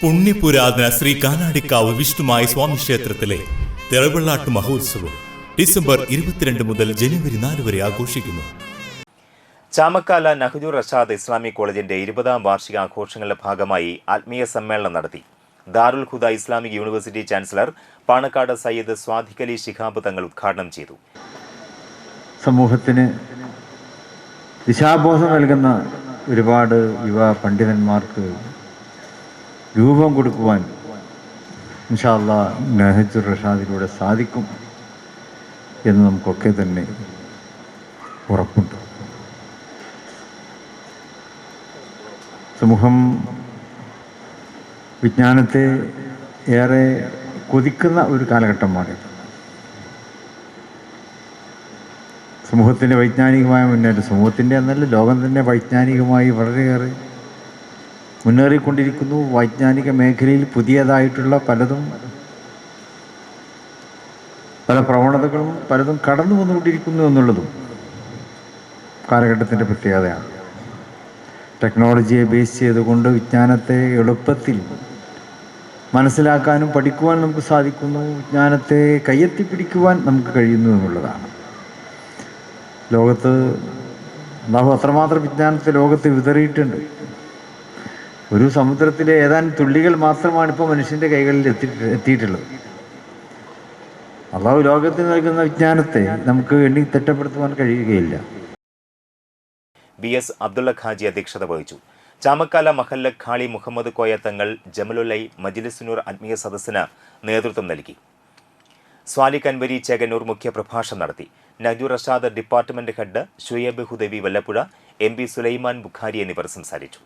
പുണ്യപുരാതന ശ്രീ കാനാടിക്കാവ് വിഷ്ണുമായ സ്വാമി ക്ഷേത്രത്തിലെ തിറവെള്ളാട്ട് മഹോത്സവം ഡിസംബർ ഇരുപത്തിരണ്ട് മുതൽ ജനുവരി നാല് വരെ ആഘോഷിക്കുന്നു. ചാമക്കാല നഹ്ജുർ റഷാദ് ഇസ്ലാമിക് കോളേജിന്റെ ഇരുപതാം വാർഷിക ആഘോഷങ്ങളുടെ ഭാഗമായി ആത്മീയ സമ്മേളനം നടത്തി. Darul Huda Islamic University chancellor Panakkad Sayyid Sadiqali Shihab Thangal ഉദ്ഘാടനം ചെയ്തു. സമൂഹത്തിന് ദിശാബോധം നൽകുന്ന ഒരുപാട് യുവ പണ്ഡിതന്മാർക്ക് രൂപം കൊടുക്കുവാൻ ഇൻഷാല്ല നഹജുർ റഷാദിലൂടെ സാധിക്കും എന്ന് നമുക്കൊക്കെ തന്നെ ഉറപ്പുണ്ട്. സമൂഹം വിജ്ഞാനത്തെ ഏറെ കൊതിക്കുന്ന ഒരു കാലഘട്ടമാണിത് സമൂഹത്തിന്റെ വൈജ്ഞാനികമായ മുന്നേറ്റം സമൂഹത്തിന്റെ എന്നല്ല ലോകം തന്നെ വൈജ്ഞാനികമായി വളരെയേറെ മുന്നേറിക്കൊണ്ടിരിക്കുന്നു. വൈജ്ഞാനിക മേഖലയിൽ പുതിയതായിട്ടുള്ള പലതും പല പ്രവണതകളും പലതും കടന്നു വന്നുകൊണ്ടിരിക്കുന്നു എന്നുള്ളതും കാലഘട്ടത്തിന്റെ പ്രത്യേകതയാണ്. ടെക്നോളജിയെ ബേസ് ചെയ്തുകൊണ്ട് വിജ്ഞാനത്തെ എളുപ്പത്തിൽ മനസ്സിലാക്കാനും പഠിക്കുവാൻ നമുക്ക് സാധിക്കുന്നു. വിജ്ഞാനത്തെ കയ്യെത്തിപ്പിടിക്കുവാൻ നമുക്ക് കഴിയുന്നു എന്നുള്ളതാണ്. ലോകത്ത് നാം അത്രമാത്രം വിജ്ഞാനത്തെ ലോകത്ത് വിതറിയിട്ടുണ്ട്. ഒരു സമുദ്രത്തിലെ ഏതാനും തുള്ളികൾ മാത്രമാണ് ഇപ്പോൾ മനുഷ്യന്റെ കൈകളിൽ എത്തി എത്തിയിട്ടുള്ളത്. അള്ളാഹു ലോകത്തിന് നൽകുന്ന വിജ്ഞാനത്തെ നമുക്ക് എണ്ണി തെറ്റപ്പെടുത്തുവാൻ കഴിയുകയില്ല. ബി എസ് അബ്ദുള്ള ഖാജി അധ്യക്ഷത വഹിച്ചു. ചാമക്കാല മഹല്ല ഖാളി മുഹമ്മദ് കോയ തങ്ങൾ ജമലുലൈ മജിലിസുനൂർ ആത്മീയ സദസ്സിന് നേതൃത്വം നൽകി. സ്വാലി കൻവരി ചേകന്നൂർ മുഖ്യപ്രഭാഷണം നടത്തി. Naju Rashad department head Shuaib Hudawi Vallapuzha M P Sulaiman Bukhari എന്നിവർ സംസാരിച്ചു.